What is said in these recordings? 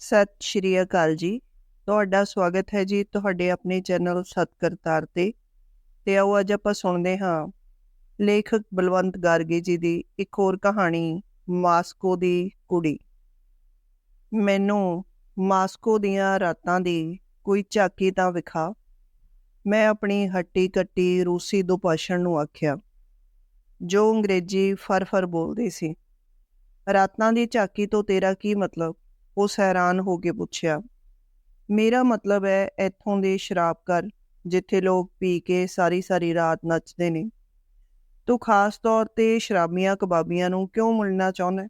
ਸਤਿ ਸ਼੍ਰੀ ਅਕਾਲ ਜੀ। ਤੁਹਾਡਾ ਸਵਾਗਤ ਹੈ ਜੀ ਤੁਹਾਡੇ ਆਪਣੇ ਚੈਨਲ ਸਤਕਰਤਾਰ ਤੇ। ਤੇ ਆਓ ਅੱਜ ਆਪਾਂ ਸੁਣਦੇ ਹਾਂ ਲੇਖਕ ਬਲਵੰਤ ਗਾਰਗੀ ਜੀ ਦੀ ਇੱਕ ਹੋਰ ਕਹਾਣੀ, ਮਾਸਕੋ ਦੀ ਕੁੜੀ। ਮੈਨੂੰ ਮਾਸਕੋ ਦੀਆਂ ਰਾਤਾਂ ਦੀ ਕੋਈ ਝਾਕੀ ਤਾਂ ਵਿਖਾ। ਮੈਂ ਆਪਣੀ ਹੱਟੀ ਕੱਟੀ ਰੂਸੀ ਦੁਪਾਸ਼ਣ ਨੂੰ ਆਖਿਆ, ਜੋ ਅੰਗਰੇਜ਼ੀ ਫਰ-ਫਰ ਬੋਲਦੀ ਸੀ। ਰਾਤਾਂ ਦੀ ਝਾਕੀ ਤੋਂ ਤੇਰਾ ਕੀ ਮਤਲਬ? ਉਸ ਹੈਰਾਨ ਹੋ ਕੇ ਪੁੱਛਿਆ, ਮੇਰਾ ਮਤਲਬ ਹੈ ਇੱਥੋਂ ਦੇ ਸ਼ਰਾਬ ਘਰ, ਜਿੱਥੇ ਲੋਕ ਪੀ ਕੇ ਸਾਰੀ ਸਾਰੀ ਰਾਤ ਨੱਚਦੇ ਨੇ। ਤੂੰ ਖਾਸ ਤੌਰ ਤੇ ਸ਼ਰਾਬੀਆਂ ਕਬਾਬੀਆਂ ਨੂੰ ਕਿਉਂ ਮਿਲਣਾ ਚਾਹੁੰਦਾ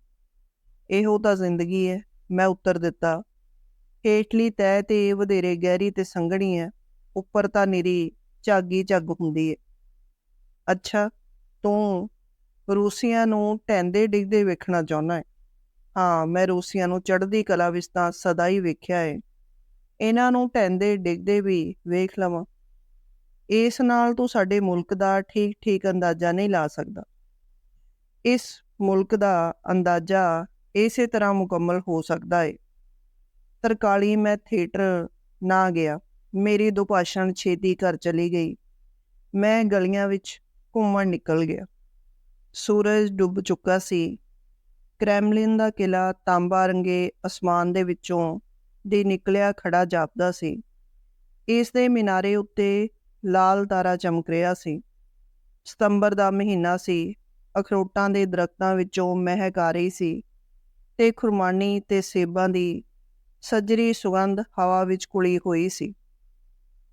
ਇਹੋ ਤਾਂ ਜ਼ਿੰਦਗੀ ਹੈ, ਮੈਂ ਉੱਤਰ ਦਿੱਤਾ। ਹੇਠਲੀ ਤਹਿ ਤੇ ਵਧੇਰੇ ਗਹਿਰੀ ਤੇ ਸੰਘਣੀ ਹੈ, ਉੱਪਰ ਤਾਂ ਨਿਰੀ ਝਾਗੀ ਝੱਗ ਹੁੰਦੀ ਹੈ ਅੱਛਾ, ਤੂੰ ਰੂਸੀਆਂ ਨੂੰ ਟੈਂਦੇ ਡਿੱਗਦੇ ਵੇਖਣਾ ਚਾਹੁੰਦਾ ਹੈ। ਹਾਂ, ਮੈਂ ਰੂਸੀਆਂ ਨੂੰ ਚੜ੍ਹਦੀ ਕਲਾ ਵਿੱਚ ਤਾਂ ਸਦਾ ਹੀ ਵੇਖਿਆ ਏ। ਇਹਨਾਂ ਨੂੰ ਟੈਂਦੇ ਡਿੱਗਦੇ ਵੀ ਵੇਖ ਲਵਾਂ। ਇਸ ਨਾਲ ਤੂੰ ਸਾਡੇ ਮੁਲਕ ਦਾ ਠੀਕ ਠੀਕ ਅੰਦਾਜ਼ਾ ਨਹੀਂ ਲਾ ਸਕਦਾ। ਇਸ ਮੁਲਕ ਦਾ ਅੰਦਾਜ਼ਾ ਇਸੇ ਤਰ੍ਹਾਂ ਮੁਕੰਮਲ ਹੋ ਸਕਦਾ ਏ। ਤਰਕਾਲੀ ਮੈਂ ਥੀਏਟਰ ਨਾ ਗਿਆ। ਮੇਰੀ ਦੁਪਾਸ਼ਣ ਛੇਤੀ ਘਰ ਚਲੀ ਗਈ। ਮੈਂ ਗਲੀਆਂ ਵਿੱਚ ਘੁੰਮਣ ਨਿਕਲ ਗਿਆ। ਸੂਰਜ ਡੁੱਬ ਚੁੱਕਾ ਸੀ। ਕ੍ਰੈਮਲਿਨ ਦਾ ਕਿਲਾ ਤਾਂਬਾ ਰੰਗੇ ਅਸਮਾਨ ਦੇ ਵਿੱਚੋਂ ਦੀ ਨਿਕਲਿਆ ਖੜਾ ਜਾਪਦਾ ਸੀ। ਇਸ ਦੇ ਮਿਨਾਰੇ ਉੱਤੇ ਲਾਲ ਤਾਰਾ ਚਮਕ ਰਿਹਾ ਸੀ। ਸਤੰਬਰ ਦਾ ਮਹੀਨਾ ਸੀ। ਅਖਰੋਟਾਂ ਦੇ ਦਰਖਤਾਂ ਵਿੱਚੋਂ ਮਹਿਕ ਆ ਰਹੀ ਸੀ ਤੇ ਖੁਰਮਾਨੀ ਤੇ ਸੇਬਾਂ ਦੀ ਸੱਜਰੀ ਸੁਗੰਧ ਹਵਾ ਵਿੱਚ ਕੁਲੀ ਹੋਈ ਸੀ।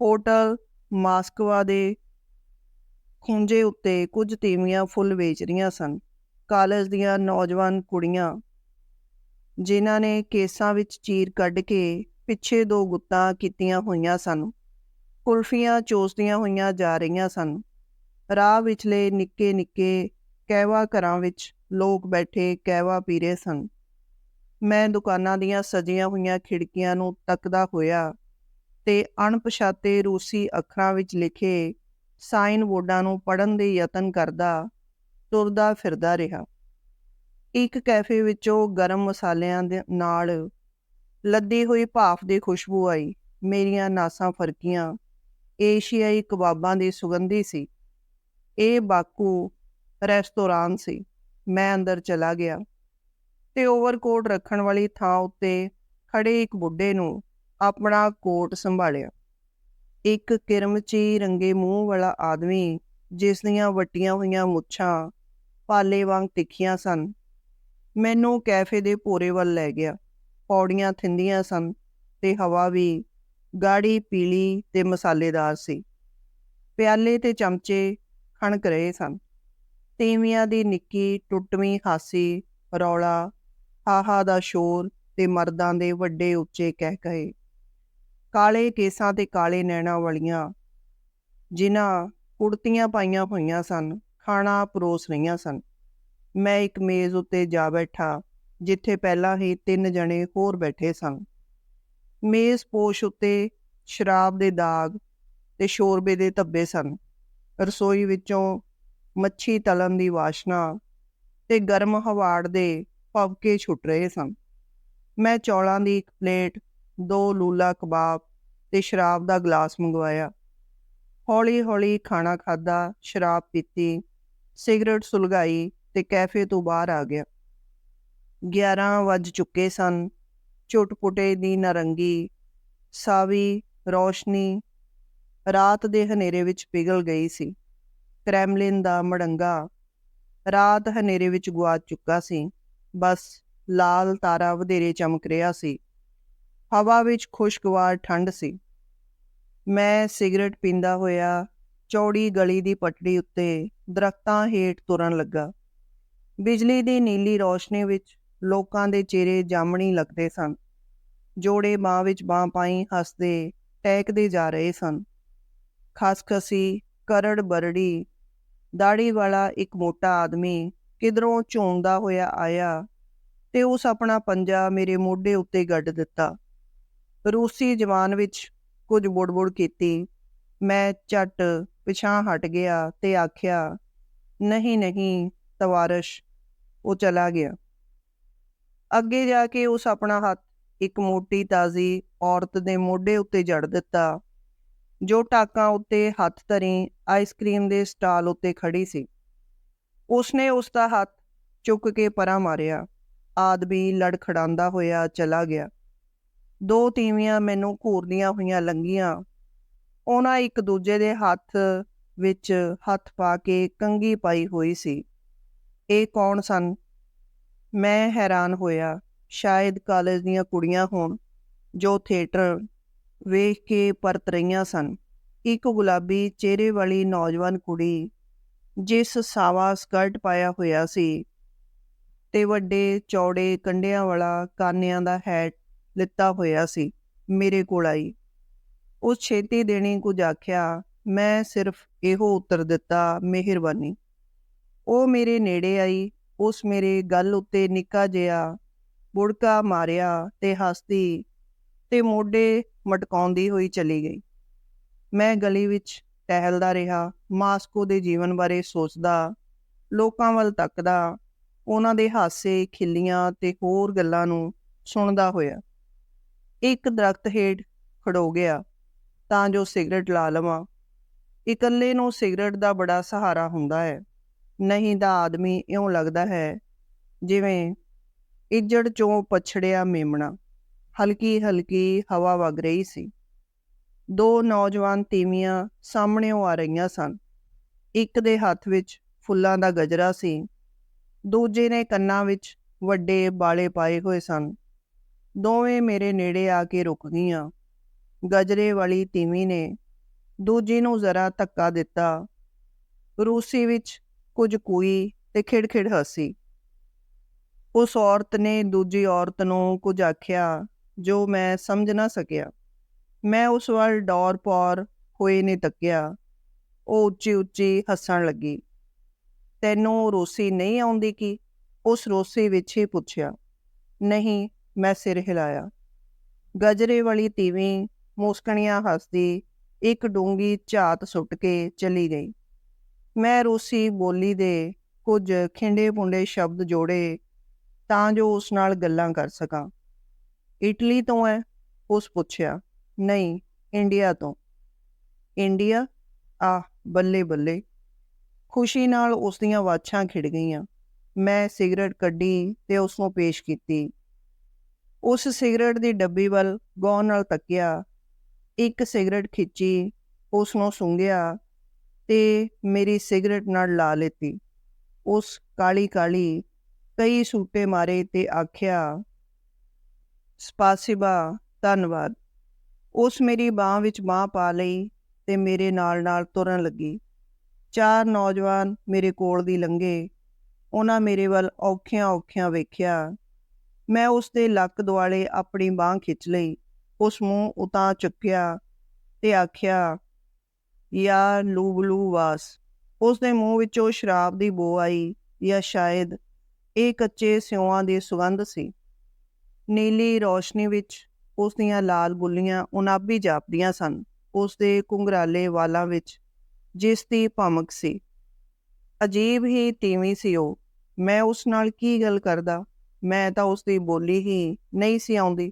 ਹੋਟਲ ਮਾਸਕਵਾ ਦੇ ਖੁੰਝੇ ਉੱਤੇ ਕੁਝ ਤੀਵੀਆਂ ਫੁੱਲ ਵੇਚ ਰਹੀਆਂ ਸਨ। ਕਾਲਜ ਦੀਆਂ ਨੌਜਵਾਨ ਕੁੜੀਆਂ, ਜਿਨ੍ਹਾਂ ਨੇ ਕੇਸਾਂ ਵਿੱਚ ਚੀਰ ਕੱਢ ਕੇ ਪਿੱਛੇ ਦੋ ਗੁੱਤਾਂ ਕੀਤੀਆਂ ਹੋਈਆਂ ਸਨ, ਕੁਲਫੀਆਂ ਚੋਸਦੀਆਂ ਹੋਈਆਂ ਜਾ ਰਹੀਆਂ ਸਨ, ਰਾਹ ਵਿਚਲੇ ਨਿੱਕੇ ਨਿੱਕੇ ਕਹਿਵਾ ਘਰਾਂ ਵਿੱਚ ਲੋਕ ਬੈਠੇ ਕਹਿਵਾ ਪੀ ਰਹੇ ਸਨ। ਮੈਂ ਦੁਕਾਨਾਂ ਦੀਆਂ ਸਜੀਆਂ ਹੋਈਆਂ ਖਿੜਕੀਆਂ ਨੂੰ ਤੱਕਦਾ ਹੋਇਆ ਤੇ ਅਣਪਛਾਤੇ ਰੂਸੀ ਅੱਖਰਾਂ ਵਿੱਚ ਲਿਖੇ ਸਾਈਨ ਬੋਰਡਾਂ ਨੂੰ ਪੜਨ ਦੇ ਯਤਨ ਕਰਦਾ ਤੁਰਦਾ ਫਿਰਦਾ ਰਿਹਾ। ਇੱਕ ਕੈਫੇ ਵਿੱਚੋਂ ਗਰਮ ਮਸਾਲਿਆਂ ਦੇ ਨਾਲ ਲੱਦੀ ਹੋਈ ਭਾਫ ਦੀ ਖੁਸ਼ਬੂ ਆਈ। ਮੇਰੀਆਂ ਨਾਸਾਂ ਫਰਕੀਆਂ। ਏਸ਼ੀਆਈ ਕਬਾਬਾਂ ਦੀ ਸੁਗੰਧੀ ਸੀ। ਇਹ ਬਾਕੂ ਰੈਸਟੋਰਾਂ ਸੀ। ਮੈਂ ਅੰਦਰ ਚਲਾ ਗਿਆ ਤੇ ਓਵਰਕੋਟ ਰੱਖਣ ਵਾਲੀ ਥਾਂ ਉੱਤੇ ਖੜੇ ਇੱਕ ਬੁੱਢੇ ਨੂੰ ਆਪਣਾ ਕੋਟ ਸੰਭਾਲਿਆ। ਇੱਕ ਕਿਰਮਚੀ ਰੰਗੇ ਮੂੰਹ ਵਾਲਾ ਆਦਮੀ ਜਿਸ ਦੀਆਂ ਵੱਟੀਆਂ ਹੋਈਆਂ ਮੁੱਛਾਂ ਪਾਲੇ ਵਾਂਗ ਤਿੱਖੀਆਂ ਸਨ। ਮੈਨੂੰ ਕੈਫੇ ਦੇ ਭੋਰੇ ਵੱਲ ਲੈ ਗਿਆ। ਪੌੜੀਆਂ ਥਿੰਦੀਆਂ ਸਨ ਤੇ ਹਵਾ ਵੀ ਗਾੜੀ ਪੀਲੀ ਤੇ ਮਸਾਲੇਦਾਰ ਸੀ। ਪਿਆਲੇ ਤੇ ਚਮਚੇ ਖਣਕ ਰਹੇ ਸਨ। ਤੀਵੀਆਂ ਦੀ ਨਿੱਕੀ ਟੁੱਟਵੀਂ ਹਾਸੀ, ਰੌਲਾ, ਹਾਹਾ ਦਾ ਸ਼ੋਰ ਤੇ ਮਰਦਾਂ ਦੇ ਵੱਡੇ ਉੱਚੇ ਕਹਿ ਕਹੇ। ਕਾਲੇ ਕੇਸਾਂ ਤੇ ਕਾਲੇ ਨੈਣਾ ਵਾਲੀਆਂ ਜਿਨ੍ਹਾਂ ਕੁੜਤੀਆਂ ਪਾਈਆਂ ਹੋਈਆਂ ਸਨ, ਖਾਣਾ ਪਰੋਸ ਰਹੀਆਂ ਸਨ। ਮੈਂ ਇੱਕ ਮੇਜ਼ ਉੱਤੇ ਜਾ ਬੈਠਾ, ਜਿੱਥੇ ਪਹਿਲਾਂ ਹੀ ਤਿੰਨ ਜਣੇ ਹੋਰ ਬੈਠੇ ਸਨ। ਮੇਜ਼ ਪੋਸ਼ ਉੱਤੇ ਸ਼ਰਾਬ ਦੇ ਦਾਗ ਤੇ ਸ਼ੋਰਬੇ ਦੇ ਧੱਬੇ ਸਨ। ਰਸੋਈ ਵਿੱਚੋਂ ਮੱਛੀ ਤਲਣ ਦੀ ਵਾਸ਼ਨਾ ਤੇ ਗਰਮ ਹਵਾੜ ਦੇ ਪਵਕੇ ਛੁੱਟ ਰਹੇ ਸਨ। ਮੈਂ ਚੌਲਾਂ ਦੀ ਇੱਕ ਪਲੇਟ, ਦੋ ਲੂਲਾ ਕਬਾਬ ਤੇ ਸ਼ਰਾਬ ਦਾ ਗਲਾਸ ਮੰਗਵਾਇਆ। ਹੌਲੀ-ਹੌਲੀ ਖਾਣਾ ਖਾਦਾ ਸ਼ਰਾਬ ਪੀਤੀ, ਸਿਗਰਟ ਸੁਲਗਾਈ ਤੇ ਕੈਫੇ ਤੋਂ ਬਾਹਰ ਆ ਗਿਆ। 11 ਵੱਜ ਚੁੱਕੇ ਸਨ। ਚੁਟਪੁਟੇ ਦੀ ਨਾਰੰਗੀ, ਸਾਵੀ, ਰੋਸ਼ਨੀ ਰਾਤ ਦੇ ਹਨੇਰੇ ਵਿੱਚ ਪਿਘਲ ਗਈ ਸੀ। ਕ੍ਰੈਮਲਿਨ ਦਾ ਮੜੰਗਾ ਰਾਤ ਹਨੇਰੇ ਵਿੱਚ ਗੁਆਚ ਚੁੱਕਾ ਸੀ। ਬਸ ਲਾਲ ਤਾਰਾ ਵਧੇਰੇ ਚਮਕ ਰਿਹਾ ਸੀ। ਹਵਾ ਵਿੱਚ ਖੁਸ਼ਗਵਾਰ ਠੰਡ ਸੀ। ਮੈਂ ਸਿਗਰਟ ਪੀਂਦਾ ਹੋਇਆ ਚੌੜੀ ਗਲੀ ਦੀ ਪਟੜੀ ਉੱਤੇ ਦਰਖਤਾਂ ਹੇਠ ਤੁਰਨ ਲੱਗਾ। ਬਿਜਲੀ ਦੀ ਨੀਲੀ ਰੋਸ਼ਨੀ ਵਿੱਚ ਲੋਕਾਂ ਦੇ ਚਿਹਰੇ ਜਾਮਣੀ ਲੱਗਦੇ ਸਨ। ਜੋੜੇ ਬਾਹ ਵਿੱਚ ਬਾਹ ਪਾਈ ਹੱਸਦੇ ਟੈਕਦੇ ਜਾ ਰਹੇ ਸਨ। ਖਸਖਸੀ, ਕਰੜ ਬਰੜੀ ਦਾੜੀ ਵਾਲਾ ਇੱਕ ਮੋਟਾ ਆਦਮੀ ਕਿਧਰੋਂ ਝੋਂਦਾ ਹੋਇਆ ਆਇਆ ਤੇ ਉਸ ਆਪਣਾ ਪੰਜਾ ਮੇਰੇ ਮੋਢੇ ਉੱਤੇ ਗੱਡ ਦਿੱਤਾ। ਰੂਸੀ ਜਵਾਨ ਵਿੱਚ ਕੁਝ ਬੁੜਬੁੜ ਕੀਤੀ। ਮੈਂ ਝਟ ਪਿਛਾਂ ਹਟ ਗਿਆ ਤੇ ਆਖਿਆ, ਨਹੀਂ ਨਹੀਂ ਤਵਾਰਸ਼। ਉਹ ਚਲਾ ਗਿਆ। ਅੱਗੇ ਜਾ ਕੇ ਉਸ ਆਪਣਾ ਹੱਥ ਇੱਕ ਮੋਟੀ ਤਾਜ਼ੀ ਔਰਤ ਦੇ ਮੋਢੇ ਉੱਤੇ ਜੜ ਦਿੱਤਾ, ਜੋ ਟਾਕਾਂ ਉੱਤੇ ਹੱਥ ਧਰੀ ਆਈਸਕ੍ਰੀਮ ਦੇ ਸਟਾਲ ਉੱਤੇ ਖੜੀ ਸੀ। ਉਸਨੇ ਉਸ ਦਾ ਹੱਥ ਚੁੱਕ ਕੇ ਪਰਾਂ ਮਾਰਿਆ। ਆਦਮੀ ਲੜਖੜਾਂਦਾ ਹੋਇਆ ਚਲਾ ਗਿਆ। ਦੋ ਤੀਵੀਆਂ ਮੈਨੂੰ ਘੂਰਦੀਆਂ ਹੋਈਆਂ ਲੰਗੀਆਂ ਉਹਨਾਂ ਇੱਕ ਦੂਜੇ ਦੇ ਹੱਥ ਵਿੱਚ ਹੱਥ ਪਾ ਕੇ ਕੰਗੀ ਪਾਈ ਹੋਈ ਸੀ। ਇਹ ਕੌਣ ਸਨ? ਮੈਂ ਹੈਰਾਨ ਹੋਇਆ। ਸ਼ਾਇਦ ਕਾਲਜ ਦੀਆਂ ਕੁੜੀਆਂ ਹੋਣ, ਜੋ ਥੀਏਟਰ ਵੇਖ ਕੇ ਪਰਤ ਰਹੀਆਂ ਸਨ। ਇੱਕ ਗੁਲਾਬੀ ਚਿਹਰੇ ਵਾਲੀ ਨੌਜਵਾਨ ਕੁੜੀ, ਜਿਸ ਸਾਵਾ ਸਕਰਟ ਪਾਇਆ ਹੋਇਆ ਸੀ ਤੇ ਵੱਡੇ ਚੌੜੇ ਕੰਡਿਆਂ ਵਾਲਾ ਕਾਨਿਆਂ ਦਾ ਹੈਟ ਲਿੱਤਾ ਹੋਇਆ ਸੀ, ਮੇਰੇ ਕੋਲ ਆਈ। ਉਸ ਛੇਤੀ ਦੇਣੀ ਕੁਝ ਆਖਿਆ, ਮੈਂ ਸਿਰਫ ਇਹੋ ਉੱਤਰ ਦਿੱਤਾ, ਮਿਹਰਬਾਨੀ। ਉਹ ਮੇਰੇ ਨੇੜੇ ਆਈ, ਉਸ ਮੇਰੇ ਗੱਲ ਉੱਤੇ ਨਿੱਕਾ ਜਿਹਾ ਬੁੜਕਾ ਮਾਰਿਆ ਤੇ ਹੱਸਦੀ ਤੇ ਮੋਢੇ ਮਟਕਾਉਂਦੀ ਹੋਈ ਚਲੀ ਗਈ। ਮੈਂ ਗਲੀ ਵਿੱਚ ਟਹਿਲਦਾ ਰਿਹਾ, ਮਾਸਕੋ ਦੇ ਜੀਵਨ ਬਾਰੇ ਸੋਚਦਾ, ਲੋਕਾਂ ਵੱਲ ਤੱਕਦਾ, ਉਹਨਾਂ ਦੇ ਹਾਸੇ, ਖਿੱਲੀਆਂ ਤੇ ਹੋਰ ਗੱਲਾਂ ਨੂੰ ਸੁਣਦਾ ਹੋਇਆ। ਇੱਕ ਦਰਖਤ ਹੇਠ ਖੜੋ ਗਿਆ ਤਾਂ ਜੋ ਸਿਗਰਟ ਲਾ ਲਵਾਂ। ਇਕੱਲੇ ਨੂੰ ਸਿਗਰਟ ਦਾ ਬੜਾ ਸਹਾਰਾ ਹੁੰਦਾ ਹੈ। ਨਹੀਂ ਦਾ ਆਦਮੀ ਇਉਂ ਲੱਗਦਾ ਹੈ ਜਿਵੇਂ ਇੱਜੜ ਚੋਂ ਪਛੜਿਆ ਮੇਮਣਾ। ਹਲਕੀ ਹਲਕੀ ਹਵਾ ਵਗ ਰਹੀ ਸੀ। ਦੋ ਨੌਜਵਾਨ ਤੀਵੀਆਂ ਸਾਹਮਣੇੋਂ ਆ ਰਹੀਆਂ ਸਨ। ਇੱਕ ਦੇ ਹੱਥ ਵਿੱਚ ਫੁੱਲਾਂ ਦਾ ਗਜਰਾ ਸੀ। ਦੂਜੇ ਨੇ ਕੰਨਾਂ ਵਿੱਚ ਵੱਡੇ ਬਾਲੇ ਪਾਏ ਹੋਏ ਸਨ। ਦੋਵੇਂ ਮੇਰੇ ਨੇੜੇ ਆ ਕੇ ਰੁਕ ਗਈਆਂ। ਗਜਰੇ ਵਾਲੀ ਤੀਵੀਂ ਨੇ ਦੂਜੀ ਨੂੰ ਜ਼ਰਾ ਧੱਕਾ ਦਿੱਤਾ। ਰੂਸੀ ਵਿੱਚ ਕੁਝ ਕੂਈ ਤੇ ਖਿੜਖਿੜ ਹੱਸੀ। ਉਸ ਔਰਤ ਨੇ ਦੂਜੀ ਔਰਤ ਨੂੰ ਕੁਝ ਆਖਿਆ ਜੋ ਮੈਂ ਸਮਝ ਨਾ ਸਕਿਆ। ਮੈਂ ਉਸ ਵੱਲ ਡੌਰ ਪੌਰ ਹੋਏ ਨੇ ਤੱਕਿਆ। ਉਹ ਉੱਚੀ ਉੱਚੀ ਹੱਸਣ ਲੱਗੀ। ਤੈਨੂੰ ਰੋਸੀ ਨਹੀਂ ਆਉਂਦੀ ਕੀ? ਉਸ ਰੂਸੀ ਵਿੱਚ ਹੀ ਪੁੱਛਿਆ। ਨਹੀਂ, ਮੈਂ ਸਿਰ ਹਿਲਾਇਆ। ਗਜਰੇ ਵਾਲੀ ਤੀਵੀਂ ਮੁਸਕਣੀਆਂ ਹੱਸਦੀ ਇੱਕ ਡੂੰਗੀ ਝਾਤ ਸੁੱਟ ਕੇ ਚਲੀ ਗਈ। ਮੈਂ ਰੂਸੀ ਬੋਲੀ ਦੇ ਕੁਝ ਖਿੰਡੇ ਪੁੰਡੇ ਸ਼ਬਦ ਜੋੜੇ ਤਾਂ ਜੋ ਉਸ ਨਾਲ ਗੱਲਾਂ ਕਰ ਸਕਾਂ। ਇਟਲੀ ਤੋਂ ਹੈ ਉਸ ਪੁੱਛਿਆ। ਨਹੀਂ, ਇੰਡੀਆ ਤੋਂ। ਇੰਡੀਆ? ਆ ਬੱਲੇ ਬੱਲੇ ਖੁਸ਼ੀ ਨਾਲ ਉਸ ਦੀਆਂ ਵਾਛਾਂ ਖਿੜ ਗਈਆਂ। ਮੈਂ ਸਿਗਰਟ ਕੱਢੀ ਤੇ ਉਸ ਨੂੰ ਪੇਸ਼ ਕੀਤੀ। ਉਸ ਸਿਗਰਟ ਦੀ ਡੱਬੀ ਵੱਲ ਗੌਰ ਨਾਲ ਤੱਕਿਆ। ਇੱਕ ਸਿਗਰਟ ਖਿੱਚੀ, ਉਸ ਨੂੰ ਸੁੰਘਿਆ। ਤੇ ਮੇਰੀ ਸਿਗਰਟ ਨਾਲ ਲਾ ਲੇਤੀ। ਉਸ ਕਾਲੀ ਕਾਲੀ ਕਈ ਸੂਟੇ ਮਾਰੇ ਤੇ ਆਖਿਆ, ਸਪਾਸਿਬਾ, ਧੰਨਵਾਦ। ਉਸ ਮੇਰੀ ਬਾਹ ਵਿੱਚ ਬਾਹ ਪਾ ਲਈ ਤੇ ਮੇਰੇ ਨਾਲ ਨਾਲ ਤੁਰਨ ਲੱਗੀ। ਚਾਰ ਨੌਜਵਾਨ ਮੇਰੇ ਕੋਲ ਦੀ ਲੰਘੇ। ਉਹਨਾਂ ਮੇਰੇ ਵੱਲ ਔਖਿਆਂ ਔਖਿਆਂ ਵੇਖਿਆ। ਮੈਂ ਉਸ ਦੇ ਲੱਕ ਦੁਆਲੇ ਆਪਣੀ ਬਾਹ ਖਿੱਚ ਲਈ। ਉਸ ਮੂੰਹ ਉਤਾਂ ਚੁੱਕਿਆ ਤੇ ਆਖਿਆ ਜਾਂ ਲੂਬਲੂ ਵਾਸ। ਉਸ ਦੇ ਮੂੰਹ ਵਿੱਚੋਂ ਸ਼ਰਾਬ ਦੀ ਬੋ ਆਈ, ਜਾਂ ਸ਼ਾਇਦ ਇਹ ਕੱਚੇ ਸਿਉਆਂ ਦੀ ਸੁਗੰਧ ਸੀ। ਨੀਲੀ ਰੋਸ਼ਨੀ ਵਿੱਚ ਉਸ ਦੀਆਂ ਲਾਲ ਬੁੱਲੀਆਂ ਉਨਾਬੀ ਜਾਪਦੀਆਂ ਸਨ। ਉਸ ਦੇ ਕੁੰਗਰਾਲੇ ਵਾਲਾਂ ਵਿੱਚ ਜਿਸ ਦੀ ਭਮਕ ਸੀ। ਅਜੀਬ ਹੀ ਤੀਵੀਂ ਸੀ ਉਹ। ਮੈਂ ਉਸ ਨਾਲ ਕੀ ਗੱਲ ਕਰਦਾ? ਮੈਂ ਤਾਂ ਉਸ ਦੀ ਬੋਲੀ ਹੀ ਨਹੀਂ ਸੀ ਆਉਂਦੀ।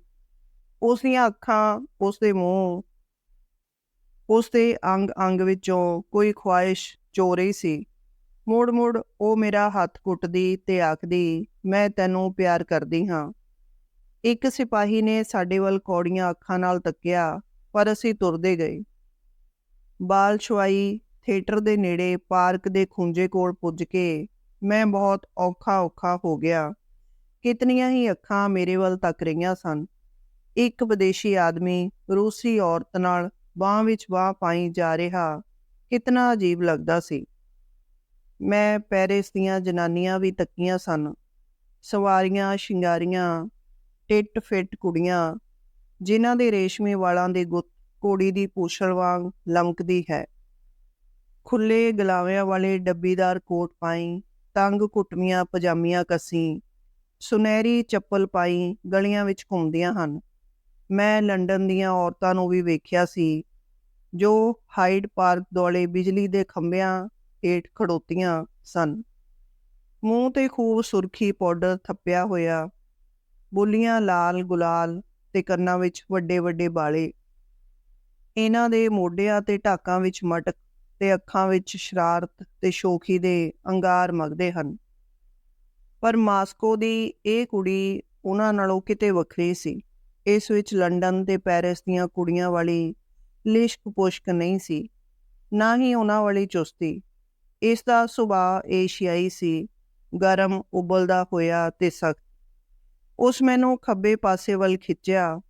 ਉਸ ਦੀਆਂ ਅੱਖਾਂ ਉਸ ਦੇ ਮੂੰਹ ਉਸ ਦੇ ਅੰਗ ਅੰਗ ਵਿੱਚੋਂ ਕੋਈ ਖੁਆਇਸ਼ ਚੋ ਰਹੀ ਸੀ। ਮੋੜ ਮੋੜ ਉਹ ਮੇਰਾ ਹੱਥ ਕੁੱਟਦੀ ਤੇ ਆਖਦੀ, ਮੈਂ ਤੈਨੂੰ ਪਿਆਰ ਕਰਦੀ ਹਾਂ। ਇੱਕ ਸਿਪਾਹੀ ਨੇ ਸਾਡੇ ਵੱਲ ਕੌੜੀਆਂ ਅੱਖਾਂ ਨਾਲ ਤੱਕਿਆ, ਪਰ ਅਸੀਂ ਤੁਰਦੇ ਗਏ। ਬਾਲ ਛੁਆਈ ਥੀਏਟਰ ਦੇ ਨੇੜੇ ਪਾਰਕ ਦੇ ਖੁੰਝੇ ਕੋਲ ਪੁੱਜ ਕੇ ਮੈਂ ਬਹੁਤ ਔਖਾ ਔਖਾ ਹੋ ਗਿਆ। ਕਿਤਨੀਆਂ ਹੀ ਅੱਖਾਂ ਮੇਰੇ ਵੱਲ ਤੱਕ ਰਹੀਆਂ ਸਨ। ਇੱਕ ਵਿਦੇਸ਼ੀ ਆਦਮੀ ਰੂਸੀ ਔਰਤ ਨਾਲ ਬਾਹ ਵਿੱਚ ਬਾਹ ਪਾਈ ਜਾ ਰਿਹਾ, ਕਿਤਨਾ ਅਜੀਬ ਲੱਗਦਾ ਸੀ। ਮੈਂ ਪੈਰਿਸ ਦੀਆਂ ਜਨਾਨੀਆਂ ਵੀ ਤੱਕੀਆਂ ਸਨ। ਸਵਾਰੀਆਂ, ਸ਼ਿੰਗਾਰੀਆਂ ਟਿੱਟ ਫਿੱਟ ਕੁੜੀਆਂ, ਜਿਨ੍ਹਾਂ ਦੇ ਰੇਸ਼ਮੀ ਵਾਲਾਂ ਦੇ ਗੁੱਤ ਕੋੜੀ ਦੀ ਪੂਛਲ ਵਾਂਗ ਲਮਕਦੀ ਹੈ। ਖੁੱਲੇ ਗਲਾਵਿਆਂ ਵਾਲੇ ਡੱਬੀਦਾਰ ਕੋਟ ਪਾਈ, ਤੰਗ ਘੁੱਟਵੀਆਂ ਪਜਾਮੀਆਂ ਕੱਸੀ, ਸੁਨਹਿਰੀ ਚੱਪਲ ਪਾਈ, ਗਲੀਆਂ ਵਿੱਚ ਘੁੰਮਦੀਆਂ ਹਨ। ਮੈਂ ਲੰਡਨ ਦੀਆਂ ਔਰਤਾਂ ਨੂੰ ਵੀ ਵੇਖਿਆ ਸੀ, ਜੋ ਹਾਈਡ ਪਾਰਕ ਦੁਆਲੇ ਬਿਜਲੀ ਦੇ ਖੰਭਿਆਂ ਹੇਠ ਖੜੋਤੀਆਂ ਸਨ। ਮੂੰਹ ਤੇ ਖੂਬ ਸੁਰਖੀ ਪਾਊਡਰ ਥੱਪਿਆ ਹੋਇਆ, ਬੁੱਲੀਆਂ ਲਾਲ ਗੁਲਾਲ ਤੇ ਕੰਨਾਂ ਵਿੱਚ ਵੱਡੇ ਵੱਡੇ ਬਾਲੇ। ਇਹਨਾਂ ਦੇ ਮੋਢਿਆਂ ਤੇ ਢਾਕਾਂ ਵਿੱਚ ਮਟਕ ਤੇ ਅੱਖਾਂ ਵਿੱਚ ਸ਼ਰਾਰਤ ਤੇ ਸ਼ੋਖੀ ਦੇ ਅੰਗਾਰ ਮਗਦੇ ਹਨ। ਪਰ ਮਾਸਕੋ ਦੀ ਇਹ ਕੁੜੀ ਉਹਨਾਂ ਨਾਲੋਂ ਕਿਤੇ ਵੱਖਰੀ ਸੀ। ਇਸ ਵਿੱਚ ਲੰਡਨ ਤੇ ਪੈਰਿਸ ਦੀਆਂ ਕੁੜੀਆਂ ਵਾਲੀ ਲਿਸ਼ਕ ਪੁਸ਼ਕ ਨਹੀਂ ਸੀ, ਨਾ ਹੀ ਉਹਨਾਂ ਵਾਲੀ ਚੁਸਤੀ। ਇਸ ਦਾ ਸੁਭਾਅ ਏਸ਼ੀਆਈ ਸੀ, ਗਰਮ, ਉਬਲਦਾ ਹੋਇਆ ਤੇ ਸਖਤ। ਉਸ ਮੈਨੂੰ ਖੱਬੇ ਪਾਸੇ ਵੱਲ ਖਿੱਚਿਆ।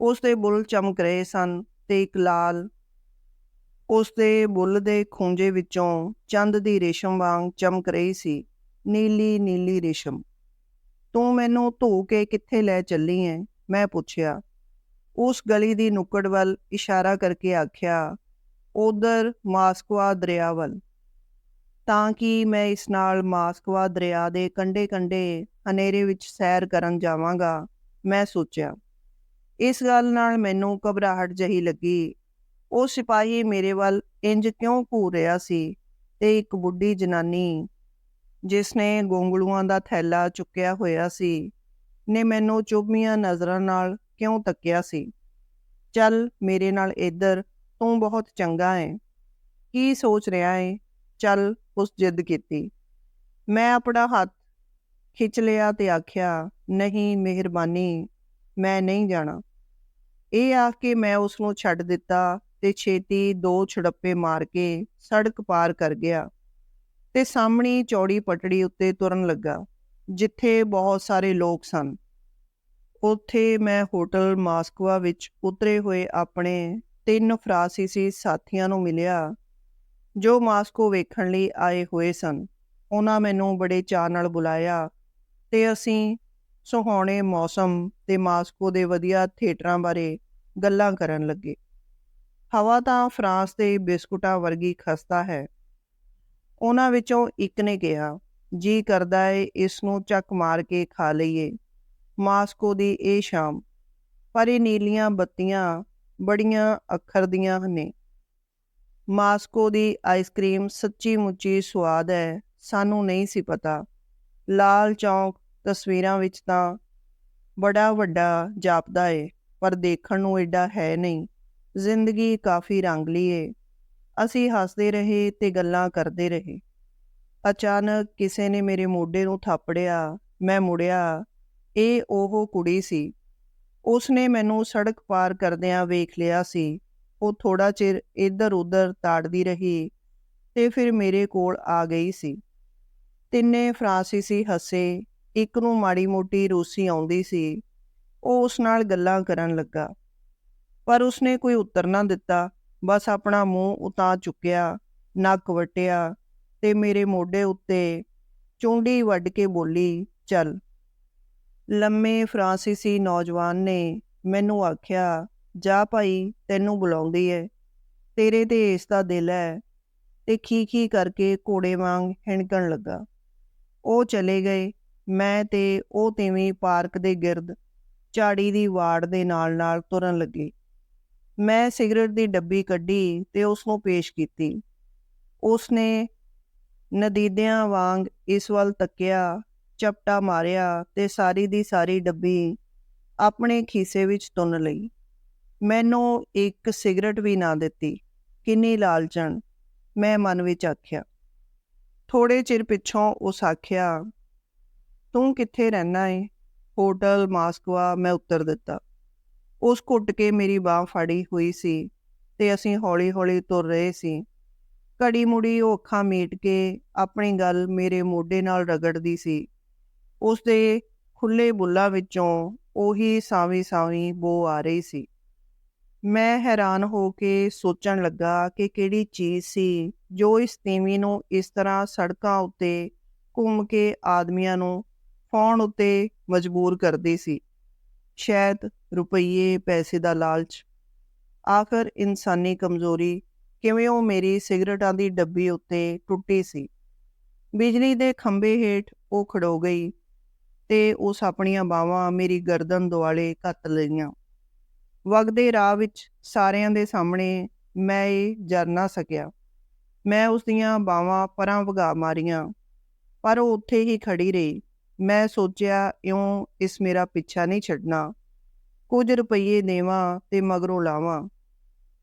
ਉਸ ਦੇ ਬੁੱਲ ਚਮਕ ਰਹੇ ਸਨ ਤੇ ਇੱਕ ਲਾਲ, ਉਸ ਦੇ ਬੁੱਲ ਦੇ ਖੂੰਜੇ ਵਿੱਚੋਂ ਚੰਦ ਦੀ ਰੇਸ਼ਮ ਵਾਂਗ ਚਮਕ ਰਹੀ ਸੀ ਨੀਲੀ ਨੀਲੀ ਰੇਸ਼ਮ। ਤੂੰ ਮੈਨੂੰ ਧੋ ਕੇ ਕਿੱਥੇ ਲੈ ਚੱਲੀ ਐ ਮੈਂ ਪੁੱਛਿਆ। ਉਸ ਗਲੀ ਦੀ ਨੁੱਕੜ ਵੱਲ ਇਸ਼ਾਰਾ ਕਰਕੇ ਆਖਿਆ, ਉਧਰ ਮਾਸਕਵਾ ਦਰਿਆ ਵੱਲ। ਤਾਂ ਕਿ ਮੈਂ ਇਸ ਨਾਲ ਮਾਸਕਵਾ ਦਰਿਆ ਦੇ ਕੰਢੇ-ਕੰਢੇ ਹਨੇਰੇ ਵਿੱਚ ਸੈਰ ਕਰਨ ਜਾਵਾਂਗਾ, ਮੈਂ ਸੋਚਿਆ। ਇਸ ਗੱਲ ਨਾਲ ਮੈਨੂੰ ਘਬਰਾਹਟ ਜਹੀ ਲੱਗੀ। ਉਹ ਸਿਪਾਹੀ ਮੇਰੇ ਵੱਲ ਇੰਜ ਕਿਉਂ ਘੂਰ ਰਿਹਾ ਸੀ ਤੇ ਇੱਕ ਬੁੱਢੀ ਜਨਾਨੀ ਜਿਸ ਨੇ ਗੋਂਗਲੂਆਂ ਦਾ ਥੈਲਾ ਚੁੱਕਿਆ ਹੋਇਆ ਸੀ ਨੇ ਮੈਨੂੰ ਚੁਭਮੀਆਂ ਨਜ਼ਰਾਂ ਨਾਲ ਕਿਉਂ ਤੱਕਿਆ ਸੀ? ਚੱਲ ਮੇਰੇ ਨਾਲ ਇੱਧਰ ਤੂੰ ਬਹੁਤ ਚੰਗਾ ਹੈ ਕੀ ਸੋਚ ਰਿਹਾ ਹੈ ਚੱਲ ਉਸ ਜਿੱਦ ਕੀਤੀ। ਮੈਂ ਆਪਣਾ ਹੱਥ ਖਿੱਚ ਲਿਆ ਤੇ ਆਖਿਆ, ਨਹੀਂ ਮਿਹਰਬਾਨੀ, ਮੈਂ ਨਹੀਂ ਜਾਣਾ। ਇਹ ਆਖ ਕੇ ਮੈਂ ਉਸ ਨੂੰ ਛੱਡ ਦਿੱਤਾ ਤੇ ਛੇਤੀ ਦੋ ਛੜੱਪੇ ਮਾਰ ਕੇ ਸੜਕ ਪਾਰ ਕਰ ਗਿਆ ਤੇ ਸਾਹਮਣੀ ਚੌੜੀ ਪਟੜੀ ਉੱਤੇ ਤੁਰਨ ਲੱਗਾ। ਜਿੱਥੇ ਬਹੁਤ ਸਾਰੇ ਲੋਕ ਸਨ। ਉੱਥੇ ਮੈਂ ਹੋਟਲ ਮਾਸਕਵਾ ਵਿੱਚ ਉਤਰੇ ਹੋਏ ਆਪਣੇ ਤਿੰਨ ਫਰਾਂਸੀਸੀ ਸਾਥੀਆਂ ਨੂੰ ਮਿਲਿਆ, ਜੋ ਮਾਸਕੋ ਵੇਖਣ ਲਈ ਆਏ ਹੋਏ ਸਨ। ਉਹਨਾਂ ਮੈਨੂੰ ਬੜੇ ਚਾਅ ਨਾਲ ਬੁਲਾਇਆ ਤੇ ਅਸੀਂ ਸੁਹਾਣੇ ਮੌਸਮ ਤੇ ਮਾਸਕੋ ਦੇ ਵਧੀਆ ਥੀਏਟਰਾਂ ਬਾਰੇ ਗੱਲਾਂ ਕਰਨ ਲੱਗੇ। ਹਵਾ ਤਾਂ ਫਰਾਂਸ ਦੇ ਬਿਸਕੁਟਾਂ ਵਰਗੀ ਖਸਤਾ ਹੈ। ਉਹਨਾਂ ਵਿੱਚੋਂ ਇੱਕ ਨੇ ਕਿਹਾ ਜੀ ਕਰਦਾ ਏ ਇਸ ਨੂੰ ਚੱਕ ਮਾਰ ਕੇ ਖਾ ਲਈਏ। ਮਾਸਕੋ ਦੀ ਇਹ ਸ਼ਾਮ। ਪਰ ਇਹ ਨੀਲੀਆਂ ਬੱਤੀਆਂ ਬੜੀਆਂ ਅੱਖਰ ਦੀਆਂ ਨੇ। ਮਾਸਕੋ ਦੀ ਆਈਸਕ੍ਰੀਮ ਸੱਚੀ ਮੁੱਚੀ ਸਵਾਦ ਹੈ, ਸਾਨੂੰ ਨਹੀਂ ਸੀ ਪਤਾ। ਲਾਲ ਚੌਂਕ ਤਸਵੀਰਾਂ ਵਿੱਚ ਤਾਂ ਬੜਾ ਵੱਡਾ ਜਾਪਦਾ ਏ, ਪਰ ਦੇਖਣ ਨੂੰ ਐਡਾ ਹੈ ਨਹੀਂ। ਜ਼ਿੰਦਗੀ ਕਾਫੀ ਰੰਗਲੀ ਏ। ਅਸੀਂ ਹੱਸਦੇ ਰਹੇ ਤੇ ਗੱਲਾਂ ਕਰਦੇ ਰਹੇ। ਅਚਾਨਕ ਕਿਸੇ ਨੇ ਮੇਰੇ ਮੋਢੇ ਨੂੰ ਥਾਪੜਿਆ, ਮੈਂ ਮੁੜਿਆ। ਇਹ ਉਹ ਕੁੜੀ ਸੀ। ਉਸ ਨੇ ਮੈਨੂੰ ਸੜਕ ਪਾਰ ਕਰਦਿਆਂ ਵੇਖ ਲਿਆ ਸੀ। ਉਹ ਥੋੜਾ ਚਿਰ ਇੱਧਰ ਉੱਧਰ ਤਾੜਦੀ ਰਹੀ ਤੇ ਫਿਰ ਮੇਰੇ ਕੋਲ ਆ ਗਈ ਸੀ। ਤਿੰਨੇ ਫਰਾਂਸੀਸੀ ਹੱਸੇ, ਇੱਕ ਨੂੰ ਮਾੜੀ ਮੋਟੀ ਰੂਸੀ ਆਉਂਦੀ ਸੀ। ਉਹ ਉਸ ਨਾਲ ਗੱਲਾਂ ਕਰਨ ਲੱਗਾ। ਪਰ ਉਸਨੇ ਕੋਈ ਉੱਤਰ ਨਾ ਦਿੱਤਾ। ਬਸ ਆਪਣਾ ਮੂੰਹ ਉਤਾ ਚੁੱਕਿਆ, ਨੱਕ ਵਟਿਆ। ਤੇ ਮੇਰੇ ਮੋਢੇ ਉੱਤੇ ਚੁੰਡੀ ਵੱਢ ਕੇ ਬੋਲੀ, ਚੱਲ। ਲੰਮੇ ਫਰਾਂਸੀਸੀ ਨੌਜਵਾਨ ਨੇ ਮੈਨੂੰ ਆਖਿਆ, ਜਾ ਭਾਈ, ਤੈਨੂੰ ਬੁਲਾਉਂਦੀ ਏ। ਤੇਰੇ ਤੇ ਇਸ ਦਾ ਦਿਲ ਹੈ। ਤੇ ਖੀ-ਖੀ ਕਰਕੇ ਕੋੜੇ ਵਾਂਗ ਹਿਣਕਣ ਲੱਗਾ। ਉਹ ਚਲੇ ਗਏ। ਮੈਂ ਤੇ ਉਹ ਤੇਵੇਂ ਪਾਰਕ ਦੇ ਗਿਰਦ ਝਾੜੀ ਦੀ ਵਾੜ ਦੇ ਨਾਲ-ਨਾਲ ਤੁਰਨ ਲੱਗੀ। ਮੈਂ ਸਿਗਰਟ ਦੀ ਡੱਬੀ ਕੱਢੀ ਤੇ ਉਸ ਨੂੰ ਪੇਸ਼ ਕੀਤੀ। ਉਸ ਨੇ ਨਦੀਦਿਆਂ ਵਾਂਗ ਇਸ ਵੱਲ ਤੱਕਿਆ ਚਪਟਾ ਮਾਰਿਆ ਤੇ ਸਾਰੀ ਦੀ ਸਾਰੀ ਡੱਬੀ ਆਪਣੇ ਖੀਸੇ ਵਿੱਚ ਤੁੰਨ ਲਈ। ਮੈਨੂੰ ਇੱਕ ਸਿਗਰਟ ਵੀ ਨਾ ਦਿੱਤੀ। ਕਿੰਨੀ ਲਾਲਚਣ, ਮੈਂ ਮਨ ਵਿੱਚ ਆਖਿਆ। ਥੋੜੇ ਚਿਰ ਪਿੱਛੋਂ ਉਸ ਆਖਿਆ, ਤੂੰ ਕਿੱਥੇ ਰਹਿਣਾ ਏ? ਹੋਟਲ ਮਾਸਕਵਾ ਮੈਂ ਉੱਤਰ ਦਿੱਤਾ। ਉਸ ਘੁੱਟ ਕੇ ਮੇਰੀ ਬਾਹ ਫੜੀ ਹੋਈ ਸੀ ਤੇ ਅਸੀਂ ਹੌਲੀ-ਹੌਲੀ ਤੁਰ ਰਹੇ ਸੀ। ਘੜੀ ਮੁੜੀ ਉਹ ਅੱਖਾਂ ਮੀਟ ਕੇ ਆਪਣੀ ਗੱਲ ਮੇਰੇ ਮੋਢੇ ਨਾਲ ਰਗੜਦੀ ਸੀ। ਉਸ ਦੇ ਖੁੱਲੇ ਬੁੱਲਾਂ ਵਿੱਚੋਂ ਉਹੀ ਸਾਵੀ-ਸਾਵੀ ਬੋ ਆ ਰਹੀ ਸੀ। ਮੈਂ ਹੈਰਾਨ ਹੋ ਕੇ ਸੋਚਣ ਲੱਗਾ ਕਿ ਕਿਹੜੀ ਚੀਜ਼ ਸੀ ਜੋ ਇਸ ਤੀਵੀਂ ਨੂੰ ਇਸ ਤਰ੍ਹਾਂ ਸੜਕਾਂ ਉੱਤੇ ਘੁੰਮ ਕੇ ਆਦਮੀਆਂ ਨੂੰ ਫੌਣ ਉੱਤੇ ਮਜਬੂਰ ਕਰਦੀ ਸੀ। ਸ਼ਾਇਦ ਰੁਪਈਏ, ਪੈਸੇ ਦਾ ਲਾਲਚ। ਆਖਰ ਇਨਸਾਨੀ ਕਮਜ਼ੋਰੀ ਕਿਵੇਂ ਉਹ ਮੇਰੀ ਸਿਗਰਟਾਂ ਦੀ ਡੱਬੀ ਉੱਤੇ ਟੁੱਟੀ ਸੀ। ਬਿਜਲੀ ਦੇ ਖੰਭੇ ਹੇਠ ਉਹ ਖੜੋ ਗਈ ਤੇ ਉਸ ਆਪਣੀਆਂ ਬਾਹਾਂ ਮੇਰੀ ਗਰਦਨ ਦੁਆਲੇ ਕੱਤ ਲਈਆਂ। ਵਗਦੇ ਰਾਹ ਵਿੱਚ ਸਾਰਿਆਂ ਦੇ ਸਾਹਮਣੇ ਮੈਂ ਇਹ ਜਰ ਨਾ ਸਕਿਆ। ਮੈਂ ਉਸ ਦੀਆਂ ਬਾਹਾਂ ਪਰਾਂ ਵਗਾ ਮਾਰੀਆਂ, ਪਰ ਉਹ ਉੱਥੇ ਹੀ ਖੜੀ ਰਹੀ। ਮੈਂ ਸੋਚਿਆ, ਇਉਂ ਇਸ ਮੇਰਾ ਪਿੱਛਾ ਨਹੀਂ ਛੱਡਣਾ। ਕੁਝ ਰੁਪਈਏ ਦੇਵਾਂ ਤੇ ਮਗਰੋਂ ਲਾਵਾਂ।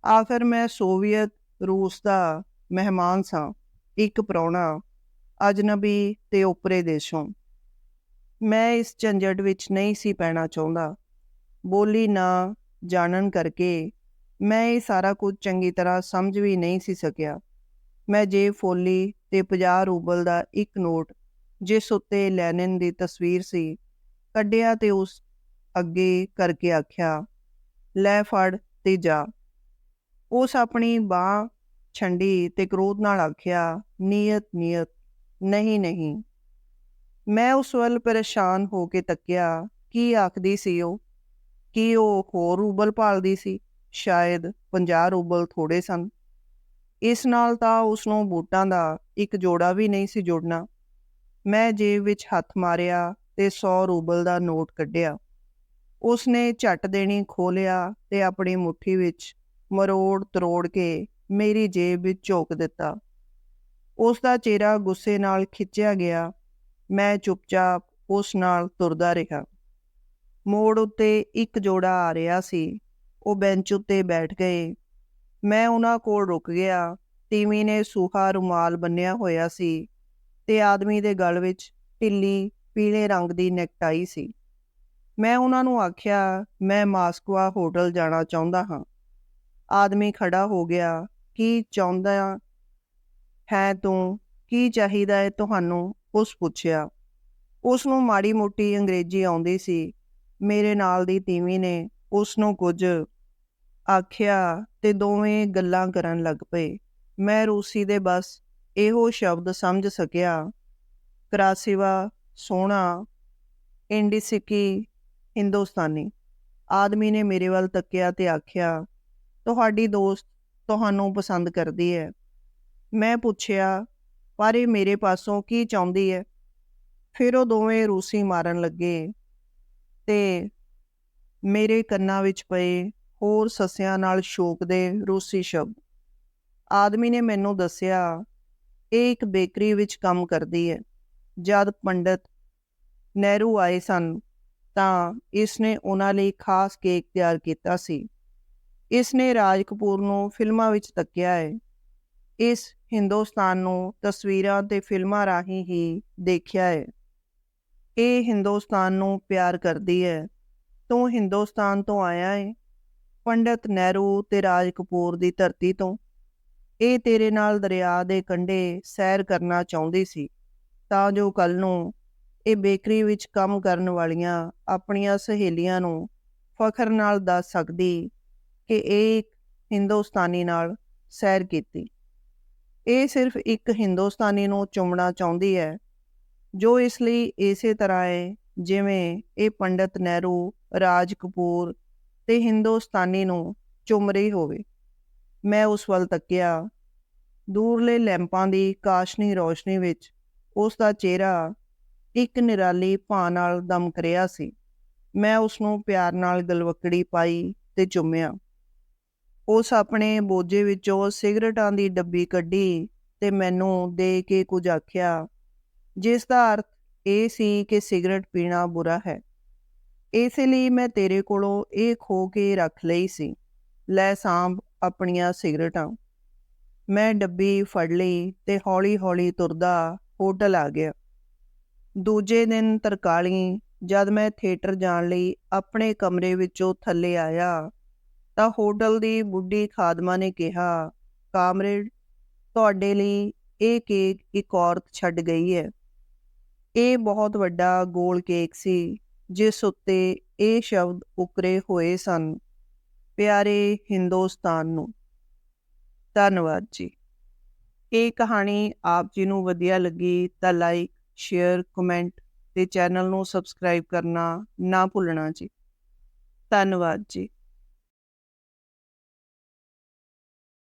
ਆਖਰ ਮੈਂ ਸੋਵੀਅਤ ਰੂਸ ਦਾ ਮਹਿਮਾਨ ਸਾਂ, ਇੱਕ ਪ੍ਰਾਹੁਣਾ, ਅਜਨਬੀ ਤੇ ਓਪਰੇ ਦੇਸ਼ੋਂ। ਮੈਂ ਇਸ ਝੰਜਟ ਵਿੱਚ ਨਹੀਂ ਸੀ ਪੈਣਾ ਚਾਹੁੰਦਾ। ਬੋਲੀ ਨਾ ਜਾਣਨ ਕਰਕੇ ਮੈਂ ਇਹ ਸਾਰਾ ਕੁਝ ਚੰਗੀ ਤਰ੍ਹਾਂ ਸਮਝ ਵੀ ਨਹੀਂ ਸੀ ਸਕਿਆ। ਮੈਂ ਜੇ ਫੋਲੀ ਤੇ 50 ਰੂਬਲ ਦਾ ਇੱਕ ਨੋਟ ਜਿਸ ਉੱਤੇ ਲੈਨਿਨ ਦੀ ਤਸਵੀਰ ਸੀ, ਕੱਢਿਆ ਤੇ ਉਸ ਅੱਗੇ ਕਰਕੇ ਆਖਿਆ, ਲੈ ਫੜ ਤੇ ਜਾ। ਉਸ ਆਪਣੀ ਬਾਹ ਛੰਡੀ ਤੇ ਕ੍ਰੋਧ ਨਾਲ ਆਖਿਆ, ਨੀਅਤ ਨੀਅਤ, ਨਹੀਂ ਨਹੀਂ। ਮੈਂ ਉਸ ਵੱਲ ਪਰੇਸ਼ਾਨ ਹੋ ਕੇ ਤੱਕਿਆ, ਕੀ ਆਖਦੀ ਸੀ ਉਹ? ਕੀ ਉਹ ਹੋਰ ਰੂਬਲ ਭਾਲਦੀ ਸੀ? ਸ਼ਾਇਦ 50 ਰੂਬਲ ਥੋੜੇ ਸਨ। ਇਸ ਨਾਲ ਤਾਂ ਉਸ ਨੂੰ ਬੂਟਾਂ ਦਾ ਇੱਕ ਜੋੜਾ ਵੀ ਨਹੀਂ ਸੀ ਜੋੜਨਾ। ਮੈਂ ਜੇਬ ਵਿੱਚ ਹੱਥ ਮਾਰਿਆ ਤੇ 100 ਰੂਬਲ ਦਾ ਨੋਟ ਕੱਢਿਆ। ਉਸਨੇ ਝੱਟ ਦੇਣੀ ਖੋਲਿਆ ਤੇ ਆਪਣੀ ਮੁੱਠੀ ਵਿੱਚ ਮਰੋੜ ਤਰੋੜ ਕੇ ਮੇਰੀ ਜੇਬ ਵਿੱਚ ਝੋਕ ਦਿੱਤਾ। ਉਸ ਦਾ ਚਿਹਰਾ ਗੁੱਸੇ ਨਾਲ ਖਿੱਚਿਆ ਗਿਆ। ਮੈਂ ਚੁੱਪਚਾਪ ਉਸ ਨਾਲ ਤੁਰਦਾ ਰਿਹਾ। ਮੋੜ ਉੱਤੇ ਇੱਕ ਜੋੜਾ ਆ ਰਿਹਾ ਸੀ। ਉਹ ਬੈਂਚ ਉੱਤੇ ਬੈਠ ਗਏ। ਮੈਂ ਉਹਨਾਂ ਕੋਲ ਰੁਕ ਗਿਆ। ਤੀਵੀ ਨੇ ਸੂਹਾ ਰੁਮਾਲ ਬੰਨਿਆ ਹੋਇਆ ਸੀ ਤੇ ਆਦਮੀ ਦੇ ਗਲ ਵਿੱਚ ਢਿੱਲੀ ਪੀਲੇ ਰੰਗ ਦੀ ਨੈਕਟਾਈ ਸੀ। ਮੈਂ ਉਹਨਾਂ ਨੂੰ ਆਖਿਆ, ਮੈਂ ਮਾਸਕਵਾ ਹੋਟਲ ਜਾਣਾ ਚਾਹੁੰਦਾ ਹਾਂ। ਆਦਮੀ ਖੜਾ ਹੋ ਗਿਆ, ਕੀ ਚਾਹੁੰਦਾ ਹੈ ਤੂੰ? ਕੀ ਚਾਹੀਦਾ ਹੈ ਤੁਹਾਨੂੰ? ਉਸ ਪੁੱਛਿਆ। ਉਸ ਨੂੰ ਮਾੜੀ ਮੋਟੀ ਅੰਗਰੇਜ਼ੀ ਆਉਂਦੀ ਸੀ। ਮੇਰੇ ਨਾਲ ਦੀ ਤੀਵੀਂ ਨੇ ਉਸ ਨੂੰ ਕੁਝ ਆਖਿਆ ਤੇ ਦੋਵੇਂ ਗੱਲਾਂ ਕਰਨ ਲੱਗ ਪਏ। ਮੈਂ ਰੂਸੀ ਦੇ ਬਸ ਇਹੋ ਸ਼ਬਦ ਸਮਝ ਸਕਿਆ। ਕਰਾਸੀਵਾ, ਸੋਹਣਾ, ਇੰਡੀਸਿਕੀ, ਹਿੰਦੁਸਤਾਨੀ। ਆਦਮੀ ਨੇ ਮੇਰੇ ਵੱਲ ਤੱਕਿਆ ਤੇ ਆਖਿਆ ਤੁਹਾਡੀ ਦੋਸਤ ਤੁਹਾਨੂੰ ਪਸੰਦ ਕਰਦੀ ਹੈ। ਮੈਂ ਪੁੱਛਿਆ, ਪਰ ਇਹ ਮੇਰੇ ਪਾਸੋਂ ਕੀ ਚਾਹੁੰਦੀ ਹੈ? ਫਿਰ ਉਹ ਦੋਵੇਂ ਰੂਸੀ ਮਾਰਨ ਲੱਗੇ ਤੇ ਮੇਰੇ ਕੰਨਾਂ ਵਿੱਚ ਪਏ ਹੋਰ ਸੱਸਿਆਂ ਨਾਲ ਸ਼ੋਕ ਦੇ ਰੂਸੀ ਸ਼ਬਦ। ਆਦਮੀ ਨੇ ਮੈਨੂੰ ਦੱਸਿਆ, ਇਹ ਇੱਕ ਬੇਕਰੀ ਵਿੱਚ ਕੰਮ ਕਰਦੀ ਹੈ। ਜਦ ਪੰਡਤ ਨਹਿਰੂ ਆਏ ਸਨ, ਤਾਂ ਇਸ ਨੇ ਉਹਨਾਂ ਲਈ ਖਾਸ ਕੇਕ ਤਿਆਰ ਕੀਤਾ ਸੀ। ਇਸ ਨੇ ਰਾਜ ਕਪੂਰ ਨੂੰ ਫਿਲਮਾਂ ਵਿੱਚ ਤੱਕਿਆ ਹੈ। ਇਸ ਹਿੰਦੁਸਤਾਨ ਨੂੰ ਤਸਵੀਰਾਂ ਤੇ ਫਿਲਮਾਂ ਰਾਹੀਂ ਹੀ ਦੇਖਿਆ ਹੈ। ਇਹ ਹਿੰਦੁਸਤਾਨ ਨੂੰ ਪਿਆਰ ਕਰਦੀ ਹੈ। ਤੂੰ ਹਿੰਦੁਸਤਾਨ ਤੋਂ ਆਇਆ ਹੈ ਪੰਡਤ ਨਹਿਰੂ ਤੇ ਰਾਜ ਕਪੂਰ ਦੀ ਧਰਤੀ ਤੋਂ। ਇਹ ਤੇਰੇ ਨਾਲ ਦਰਿਆ ਦੇ ਕੰਢੇ ਸੈਰ ਕਰਨਾ ਚਾਹੁੰਦੀ ਸੀ। ਤਾਂ ਜੋ ਕੱਲ ਨੂੰ ਇਹ ਬੇਕਰੀ ਵਿੱਚ ਕੰਮ ਕਰਨ ਵਾਲੀਆਂ ਆਪਣੀਆਂ ਸਹੇਲੀਆਂ ਨੂੰ ਫਖਰ ਨਾਲ ਦੱਸ ਸਕਦੀ ਕਿ ਇਹ ਇੱਕ ਹਿੰਦੁਸਤਾਨੀ ਨਾਲ ਸੈਰ ਕੀਤੀ। ਇਹ ਸਿਰਫ ਇੱਕ ਹਿੰਦੁਸਤਾਨੀ ਨੂੰ ਚੁੰਮਣਾ ਚਾਹੁੰਦੀ ਹੈ, ਜੋ ਇਸ ਲਈ ਇਸੇ ਤਰ੍ਹਾਂ ਹੈ ਜਿਵੇਂ ਇਹ ਪੰਡਤ ਨਹਿਰੂ, ਰਾਜ ਕਪੂਰ ਤੇ ਹਿੰਦੁਸਤਾਨੀ ਨੂੰ ਚੁੰਮ ਰਹੀ ਹੋਵੇ। ਮੈਂ ਉਸ ਵੱਲ ਤੱਕਿਆ। ਦੂਰਲੇ ਲੈਂਪਾਂ ਦੀ ਕਾਸ਼ਨੀ ਰੋਸ਼ਨੀ ਵਿੱਚ ਉਸ ਦਾ ਚਿਹਰਾ ਇੱਕ ਨਿਰਾਲੀ ਭਾਂ ਨਾਲ ਦਮਕ ਰਿਹਾ ਸੀ। ਮੈਂ ਉਸ ਨੂੰ ਪਿਆਰ ਨਾਲ ਗਲਵਕੜੀ ਪਾਈ ਤੇ ਚੁੰਮਿਆ। ਉਸ ਆਪਣੇ ਬੋਝੇ ਵਿੱਚੋਂ ਸਿਗਰਟਾਂ ਦੀ ਡੱਬੀ ਕੱਢੀ ਤੇ ਮੈਨੂੰ ਦੇ ਕੇ ਕੁਝ ਆਖਿਆ, ਜਿਸ ਦਾ ਅਰਥ ਇਹ ਸੀ ਕਿ ਸਿਗਰਟ ਪੀਣਾ ਬੁਰਾ ਹੈ। ਇਸੇ ਲਈ ਮੈਂ ਤੇਰੇ ਕੋਲੋਂ ਇਹ ਖੋ ਕੇ ਰੱਖ ਲਈ ਸੀ। ਲੈ ਸਾਂਭ ਆਪਣੀਆਂ ਸਿਗਰਟਾਂ। ਮੈਂ ਡੱਬੀ ਫੜ ਲਈ ਤੇ ਹੌਲੀ-ਹੌਲੀ ਤੁਰਦਾ ਹੋਟਲ ਆ ਗਿਆ। ਦੂਜੇ ਦਿਨ ਤਰਕਾਲੀ ਜਦ ਮੈਂ ਥੀਏਟਰ ਜਾਣ ਲਈ ਆਪਣੇ ਕਮਰੇ ਵਿੱਚੋਂ ਥੱਲੇ ਆਇਆ ਤਾਂ ਹੋਟਲ ਦੀ ਬੁੱਢੀ ਖਾਦਮਾ ਨੇ ਕਿਹਾ, ਕਾਮਰੇਡ, ਤੁਹਾਡੇ ਲਈ ਇਹ ਕੇਕ ਇੱਕ ਔਰਤ ਛੱਡ ਗਈ ਹੈ। ਇਹ ਬਹੁਤ ਵੱਡਾ ਗੋਲ ਕੇਕ ਸੀ, ਜਿਸ ਉੱਤੇ ਇਹ ਸ਼ਬਦ ਉਕਰੇ ਹੋਏ ਸਨ, ਪਿਆਰੇ ਹਿੰਦੁਸਤਾਨ ਨੂੰ। ਧੰਨਵਾਦ ਜੀ। ਇਹ ਕਹਾਣੀ ਆਪ ਜੀ ਨੂੰ ਵਧੀਆ ਲੱਗੀ ਤਾਂ ਲਾਈਕ, ਸ਼ੇਅਰ, ਕਮੈਂਟ ਤੇ ਚੈਨਲ ਨੂੰ ਸਬਸਕ੍ਰਾਈਬ ਕਰਨਾ ਨਾ ਭੁੱਲਣਾ ਜੀ। ਧੰਨਵਾਦ ਜੀ।